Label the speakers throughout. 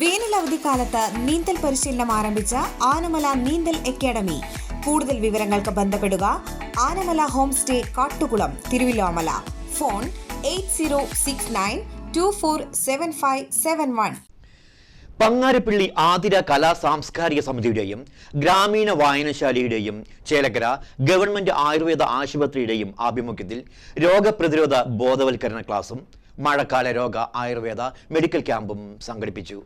Speaker 1: വേനൽ അവധിക്കാലത്ത് നീന്തൽ പരിശീലനം ആരംഭിച്ച ആനമല നീന്തൽ അക്കാദമി. കൂടുതൽ വിവരങ്ങൾക്ക് ബന്ധപ്പെടുക Anamala home stay Kattukulam Thiruvilwamala. Phone eight zero six nine two four seven five seven one.
Speaker 2: Pangarappilly Athira കലാ സാംസ്കാരിക സമിതിയുടെയും ഗ്രാമീണ വായനശാലയുടെയും ചേലക്കര ഗവൺമെന്റ് ആയുർവേദ ആശുപത്രിയുടെയും ആഭിമുഖ്യത്തിൽ രോഗപ്രതിരോധ ബോധവൽക്കരണ ക്ലാസും മഴക്കാല രോഗ ആയുർവേദ മെഡിക്കൽ ക്യാമ്പും സംഘടിപ്പിച്ചു.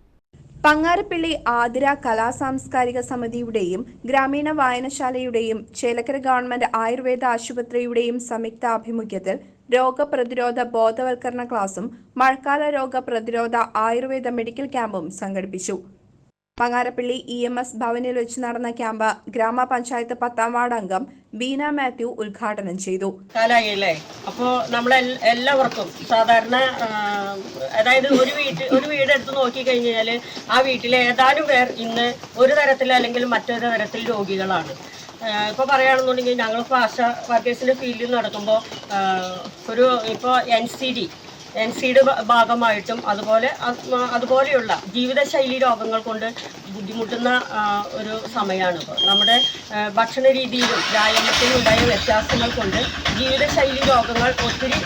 Speaker 3: പങ്ങാരപ്പള്ളി ആതിര കലാ സാംസ്കാരിക സമിതിയുടെയും ഗ്രാമീണ വായനശാലയുടെയും ചേലക്കര ഗവൺമെന്റ് ആയുർവേദ ആശുപത്രിയുടെയും സംയുക്ത ആഭിമുഖ്യത്തിൽ രോഗപ്രതിരോധ ബോധവൽക്കരണ ക്ലാസും മഴക്കാല രോഗപ്രതിരോധ ആയുർവേദ മെഡിക്കൽ ക്യാമ്പും സംഘടിപ്പിച്ചു. പങ്ങാരപ്പള്ളി ഇ എം എസ് ഭവനിൽ വെച്ച് നടന്ന ക്യാമ്പ് ഗ്രാമപഞ്ചായത്ത് പത്താം വാർഡ് അംഗം ബീന മാത്യു ഉദ്ഘാടനം ചെയ്തു.
Speaker 4: കാലായില്ലേ? അപ്പോൾ നമ്മൾ എല്ലാവർക്കും സാധാരണ അതായത് ഒരു വീട്ടിൽ ഒരു വീട് എടുത്ത് നോക്കി കഴിഞ്ഞാൽ ആ വീട്ടിലെ ഏതാനും പേർ ഇന്ന് ഒരു തരത്തിൽ അല്ലെങ്കിൽ മറ്റൊരു തരത്തിൽ രോഗികളാണ്. ഇപ്പോൾ പറയുകയാണെന്നുണ്ടെങ്കിൽ ഞങ്ങൾ ഇപ്പോൾ ആശ വർക്കേഴ്സിന്റെ ഫീൽഡിൽ നടക്കുമ്പോൾ ഒരു ഇപ്പോൾ എൻ സി ഡി എൻ സിയുടെ ഭാഗമായിട്ടും അതുപോലെ അതുപോലെയുള്ള ജീവിതശൈലി രോഗങ്ങൾ കൊണ്ട് ബുദ്ധിമുട്ടുന്ന ഒരു സമയമാണ് ഇപ്പോൾ നമ്മുടെ ഭക്ഷണ രീതിയിലും വ്യായാമത്തിലും ഉണ്ടായ വ്യത്യാസങ്ങൾ കൊണ്ട് ജീവിതശൈലി രോഗങ്ങൾ ഒത്തിരി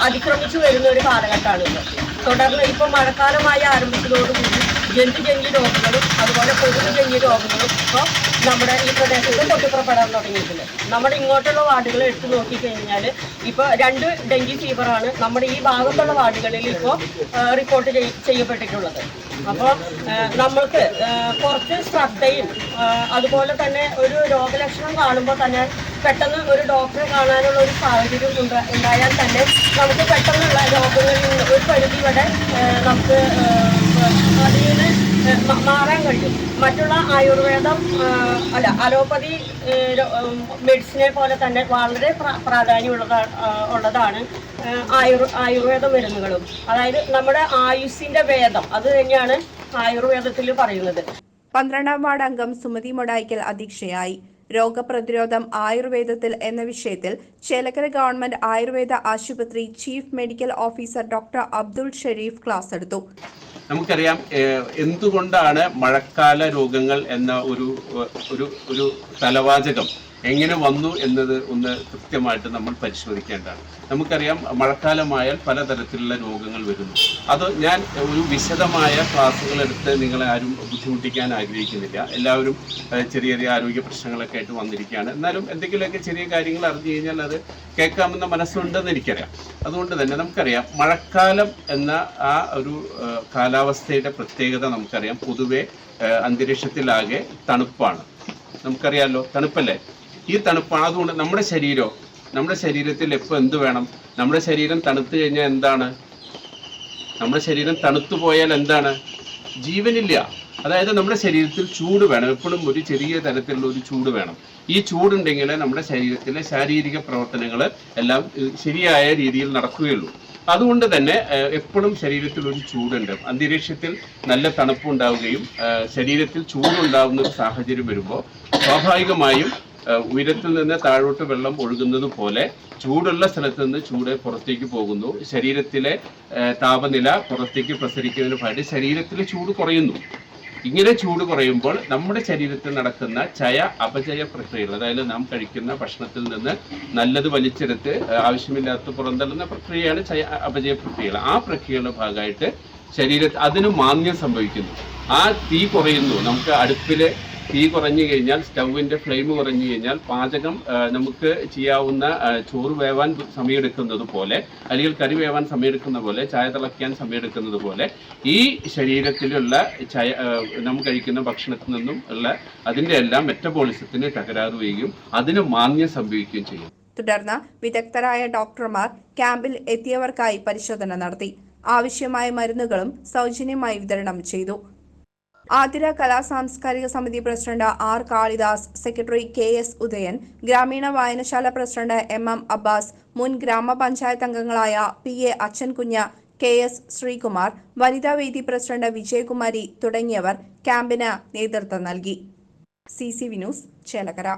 Speaker 4: അതിക്രമിച്ചു വരുന്ന ഒരു കാലഘട്ടമാണ് ഇപ്പോൾ തുടർന്ന് ഇപ്പോൾ മഴക്കാലമായി ആരംഭിച്ചതോടുകൂടി ജന്തുജന്യ രോഗങ്ങളും അതുപോലെ കൊതുകുജന്യ രോഗങ്ങളും ഇപ്പോൾ നമ്മുടെ ഈ പ്രദേശത്ത് പൊട്ടിപ്പുറപ്പെടാൻ തുടങ്ങിയിട്ടുണ്ട്. നമ്മുടെ ഇങ്ങോട്ടുള്ള വാർഡുകൾ എടുത്തു നോക്കിക്കഴിഞ്ഞാൽ ഇപ്പോൾ രണ്ട് ഡെങ്കി ഫീവറാണ് നമ്മുടെ ഈ ഭാഗത്തുള്ള വാർഡുകളിൽ ഇപ്പോൾ റിപ്പോർട്ട് ചെയ്- ചെയ്യപ്പെട്ടിട്ടുള്ളത്. അപ്പോൾ നമ്മൾക്ക് കുറച്ച് ശ്രദ്ധയും അതുപോലെ തന്നെ ഒരു രോഗലക്ഷണം കാണുമ്പോൾ തന്നെ പെട്ടെന്ന് ഒരു ഡോക്ടറെ കാണാനുള്ള ഒരു സാഹചര്യം ഉണ്ടാ- ഉണ്ടായാൽ തന്നെ നമുക്ക് പെട്ടെന്നുള്ള രോഗങ്ങളിൽ നിന്ന് ഒരു പരിധി വരെ നമുക്ക് ആ, അതിൽ മാറാൻ കഴിയും. മറ്റുള്ള ആയുർവേദം അല്ല അലോപ്പതി മെഡിസിനെ പോലെ തന്നെ വളരെ പ്രാധാന്യമുള്ളതാ ഉള്ളതാണ് ആയുർ ആയുർവേദ മരുന്നുകളും. അതായത് നമ്മുടെ ആയുസിന്റെ വേദം അത് തന്നെയാണ് ആയുർവേദത്തിൽ പറയുന്നത്.
Speaker 3: പന്ത്രണ്ടാം വാർഡ് അംഗം സുമതി മൊടായിക്കൽ അധ്യക്ഷയായി. രോഗപ്രതിരോധം ആയുർവേദത്തിൽ എന്ന വിഷയത്തിൽ ചേലക്കര ഗവൺമെന്റ് ആയുർവേദ ആശുപത്രി chief medical officer doctor Abdul Sherif class എടുത്തു.
Speaker 5: നമുക്കറിയാം എന്തുകൊണ്ടാണ് മഴക്കാല രോഗങ്ങൾ എന്ന ഒരു ഒരു ഒരു തലവാചകം എങ്ങനെ വന്നു എന്നത് ഒന്ന് കൃത്യമായിട്ട് നമ്മൾ പരിശോധിക്കേണ്ടതാണ്. നമുക്കറിയാം മഴക്കാലമായാൽ പലതരത്തിലുള്ള രോഗങ്ങൾ വരുന്നു. അത് ഞാൻ ഒരു വിശദമായ ക്ലാസ്സുകൾ എടുത്ത് നിങ്ങളെ ആരും ബുദ്ധിമുട്ടിക്കാൻ ആഗ്രഹിക്കുന്നില്ല. എല്ലാവരും ചെറിയ ചെറിയ ആരോഗ്യ പ്രശ്നങ്ങളൊക്കെ ആയിട്ട് വന്നിരിക്കുകയാണ്. എന്നാലും എന്തെങ്കിലുമൊക്കെ ചെറിയ കാര്യങ്ങൾ അറിഞ്ഞു കഴിഞ്ഞാൽ അത് കേൾക്കാമെന്ന മനസ്സുണ്ടെന്ന് എനിക്കറിയാം. അതുകൊണ്ട് തന്നെ നമുക്കറിയാം മഴക്കാലം എന്ന ആ ഒരു കാലാവസ്ഥയുടെ പ്രത്യേകത നമുക്കറിയാം. പൊതുവെ അന്തരീക്ഷത്തിലാകെ തണുപ്പാണ്. നമുക്കറിയാമല്ലോ തണുപ്പല്ലേ? ഈ തണുപ്പാണ്. അതുകൊണ്ട് നമ്മുടെ ശരീരം നമ്മുടെ ശരീരത്തിൽ എപ്പോൾ എന്ത് വേണം? നമ്മുടെ ശരീരം തണുത്തു കഴിഞ്ഞാൽ എന്താണ്? നമ്മുടെ ശരീരം തണുത്തു പോയാൽ എന്താണ്? ജീവനില്ല. അതായത് നമ്മുടെ ശരീരത്തിൽ ചൂട് വേണം. എപ്പോഴും ഒരു ചെറിയ തരത്തിലുള്ള ഒരു ചൂട് വേണം. ഈ ചൂടുണ്ടെങ്കിൽ നമ്മുടെ ശരീരത്തിലെ ശാരീരിക പ്രവർത്തനങ്ങൾ എല്ലാം ശരിയായ രീതിയിൽ നടക്കുകയുള്ളൂ. അതുകൊണ്ട് തന്നെ എപ്പോഴും ശരീരത്തിൽ ഒരു ചൂടുണ്ട്. അന്തരീക്ഷത്തിൽ നല്ല തണുപ്പുണ്ടാവുകയും ശരീരത്തിൽ ചൂടുണ്ടാവുന്ന ഒരു സാഹചര്യം വരുമ്പോൾ സ്വാഭാവികമായും ഉയരത്തിൽ നിന്ന് താഴോട്ട് വെള്ളം ഒഴുകുന്നത് പോലെ ചൂടുള്ള സ്ഥലത്ത് നിന്ന് ചൂട് പുറത്തേക്ക് പോകുന്നു. ശരീരത്തിലെ താപനില പുറത്തേക്ക് പ്രസരിക്കുന്നതിന് ഫലമായിട്ട് ശരീരത്തിലെ ചൂട് കുറയുന്നു. ഇങ്ങനെ ചൂട് കുറയുമ്പോൾ നമ്മുടെ ശരീരത്തിൽ നടക്കുന്ന ചയ അപചയ പ്രക്രിയകൾ അതായത് നാം കഴിക്കുന്ന ഭക്ഷണത്തിൽ നിന്ന് നല്ലത് വലിച്ചെടുത്ത് ആവശ്യമില്ലാത്ത പുറന്തള്ളുന്ന പ്രക്രിയയാണ് ചയ അപചയ പ്രക്രിയകൾ. ആ പ്രക്രിയയുടെ ഭാഗമായിട്ട് ശരീരത്തിൽ അതിന് മാന്യം സംഭവിക്കുന്നു. ആ തീ കുറയുന്നു. നമുക്ക് അടുപ്പിൽ തീ കുറഞ്ഞു കഴിഞ്ഞാൽ സ്റ്റൗവിന്റെ ഫ്ലെയിം കുറഞ്ഞു കഴിഞ്ഞാൽ പാചകം നമുക്ക് ചെയ്യാവുന്ന ചോറ് വേവാൻ സമയമെടുക്കുന്നത് പോലെ അല്ലെങ്കിൽ കറി വേവാൻ സമയമെടുക്കുന്ന പോലെ ചായ തിളയ്ക്കാൻ സമയമെടുക്കുന്നത് പോലെ ഈ ശരീരത്തിലുള്ള ചായ നമ്മൾ കഴിക്കുന്ന ഭക്ഷണത്തിൽ നിന്നും ഉള്ള അതിന്റെ എല്ലാം മെറ്റബോളിസത്തിന് തകരാറ് വരികയും അതിന് മാന്യം സംഭവിക്കുകയും ചെയ്യും.
Speaker 3: തുടർന്ന് വിദഗ്ധരായ ഡോക്ടർമാർ ക്യാമ്പിൽ എത്തിയവർക്കായി പരിശോധന നടത്തി. ആവശ്യമായ മരുന്നുകളും സൗജന്യമായി വിതരണം ചെയ്തു. ആതിര കലാ സാംസ്കാരിക സമിതി president R Kalidas secretary K S Udayan ഗ്രാമീണ വായനശാല പ്രസിഡന്റ് എം എം അബ്ബാസ് മുൻ ഗ്രാമപഞ്ചായത്ത് അംഗങ്ങളായ പി എ അച്ഛൻകുഞ്ഞ കെ എസ് ശ്രീകുമാർ വനിതാ വേദി പ്രസിഡന്റ് വിജയകുമാരി തുടങ്ങിയവർ ക്യാമ്പിന് നേതൃത്വം നൽകി. C C V news Chelakkara.